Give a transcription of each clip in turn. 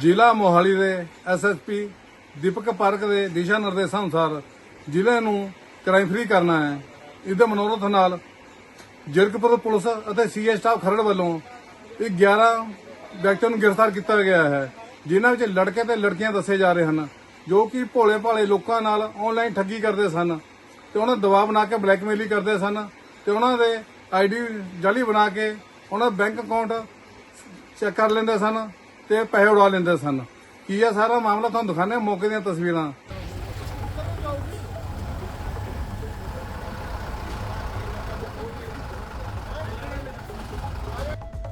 ਜ਼ਿਲ੍ਹਾ ਮੋਹਾਲੀ ਦੇ ਐਸਐਸਪੀ ਦੀਪਕ ਪਾਰਕ ਦੇ ਦਿਸ਼ਾ ਨਿਰਦੇਸ਼ਾਂ ਅਨੁਸਾਰ ਜ਼ਿਲ੍ਹੇ ਨੂੰ ਕ੍ਰਾਈਮ ਫ੍ਰੀ ਕਰਨਾ ਹੈ। ਇਸ ਦੇ ਮਨੋਰਥ ਨਾਲ ਜਿਰਕਪੁਰ ਪੁਲਿਸ ਅਤੇ ਸੀਏ ਸਟਾਫ ਖਰੜ ਵੱਲੋਂ ਇਹ 11 ਵਿਅਕਤੀਆਂ ਨੂੰ ਗ੍ਰਿਫਤਾਰ ਕੀਤਾ ਗਿਆ ਹੈ, ਜਿਨ੍ਹਾਂ ਵਿੱਚ ਲੜਕੇ ਤੇ ਲੜਕੀਆਂ ਦੱਸੇ ਜਾ ਰਹੇ ਹਨ, ਜੋ ਕਿ ਭੋਲੇ ਭਾਲੇ ਲੋਕਾਂ ਨਾਲ ਆਨਲਾਈਨ ਠੱਗੀ ਕਰਦੇ ਸਨ ਤੇ ਉਹਨਾਂ ਦਬਾਅ ਬਣਾ ਕੇ ਬਲੈਕਮੇਲਿੰਗ ਕਰਦੇ ਸਨ ਤੇ ਉਹਨਾਂ ਦੇ ਆਈਡੀ ਜਾਲੀ ਬਣਾ ਕੇ ਉਹਨਾਂ ਦਾ ਬੈਂਕ ਅਕਾਊਂਟ ਚੈੱਕ ਕਰ ਲੈਂਦੇ ਸਨ। ਤੇ ਪੈਸੇ ਉਡਾ ਲੈਂਦੇ ਸਨ। ਕੀ ਆ ਸਾਰਾ ਮਾਮਲਾ ਤੁਹਾਨੂੰ ਦਿਖਾਣੇ ਮੌਕੇ ਦੀਆਂ ਤਸਵੀਰਾਂ?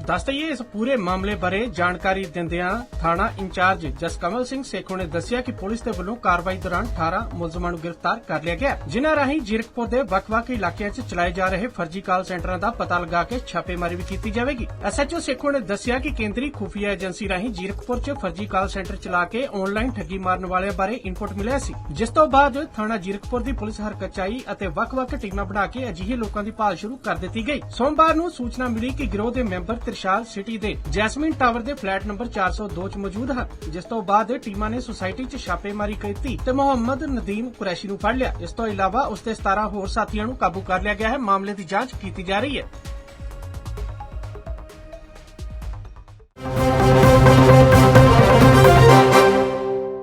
ਦੱਸ ਦਈਏ ਇਸ ਪੂਰੇ ਮਾਮਲੇ ਬਾਰੇ ਜਾਣਕਾਰੀ ਦਿੰਦਿਆਂ ਥਾਣਾ ਇੰਚਾਰਜ ਜਸਕਮਲ ਸਿੰਘ ਸੇਖੋਂ ਨੇ ਦੱਸਿਆ ਕਿ ਪੁਲਿਸ ਦੇ ਵੱਲੋਂ ਕਾਰਵਾਈ ਦੌਰਾਨ 18 ਮੁਲਜ਼ਮਾਂ ਨੂੰ ਗ੍ਰਿਫਤਾਰ ਕਰ ਲਿਆ ਗਿਆ। ਜਿਨ੍ਹਾਂ ਰਾਹੀਂ ਜੀਰਕਪੁਰ ਦੇ ਵੱਖ-ਵੱਖ ਇਲਾਕਿਆਂ 'ਚ ਚਲਾਏ ਜਾ ਰਹੇ ਫਰਜ਼ੀ ਕਾਲ ਸੈਂਟਰਾਂ ਦਾ ਪਤਾ ਲਗਾ ਕੇ ਛਾਪੇਮਾਰੀ ਵੀ ਕੀਤੀ ਜਾਵੇਗੀ। ਐਸਐਚਓ ਸੇਖੋਂ ਨੇ ਦੱਸਿਆ ਕਿ ਕੇਂਦਰੀ ਖੁਫੀਆ ਏਜੰਸੀ ਰਾਹੀਂ ਜੀਰਕਪੁਰ 'ਚ ਫਰਜ਼ੀ ਕਾਲ ਸੈਂਟਰ ਚਲਾ ਕੇ ਆਨਲਾਈਨ ਠੱਗੀ ਮਾਰਨ ਵਾਲਿਆਂ ਬਾਰੇ ਇਨਪੁਟ ਮਿਲਿਆ ਸੀ। ਜਿਸ ਤੋਂ ਬਾਅਦ ਥਾਣਾ ਜੀਰਕਪੁਰ ਦੀ ਪੁਲਿਸ ਹਰਕਤ 'ਚ ਆਈ ਅਤੇ ਵੱਖ-ਵੱਖ ਟੀਮਾਂ ਬਣਾ ਕੇ ਅਜਿਹੇ ਲੋਕਾਂ ਦੀ ਭਾਲ ਸ਼ੁਰੂ ਕਰ ਦਿੱਤੀ ਗਈ। ਸੋਮਵਾਰ ਨੂੰ ਸੂਚਨਾ ਮਿਲੀ ਕਿ ਗਿਰੋਹ ਦੇ ਮੈਂਬਰ ਤਿਰਸ਼ਾਲ ਸਿਟੀ ਦੇ ਜੈਸਮਿਨ ਟਾਵਰ ਦੇ ਫਲੈਟ ਨੰਬਰ 402 'ਚ ਮੌਜੂਦ ਹਨ, ਜਿਸ ਤੋਂ ਬਾਅਦ ਟੀਮਾਂ ਨੇ ਸੁਸਾਇਟੀ 'ਚ ਛਾਪੇਮਾਰੀ ਕੀਤੀ ਤੇ ਮੁਹੰਮਦ ਨਦੀਮ ਕੁਰੈਸ਼ੀ ਨੂੰ ਫੜ ਲਿਆ। ਇਸ ਤੋਂ ਇਲਾਵਾ ਉਸ ਦੇ 17 ਹੋਰ ਸਾਥੀਆਂ ਨੂੰ ਕਾਬੂ ਕਰ ਲਿਆ ਗਿਆ ਹੈ। ਮਾਮਲੇ ਦੀ ਜਾਂਚ ਕੀਤੀ ਜਾ ਰਹੀ ਹੈ।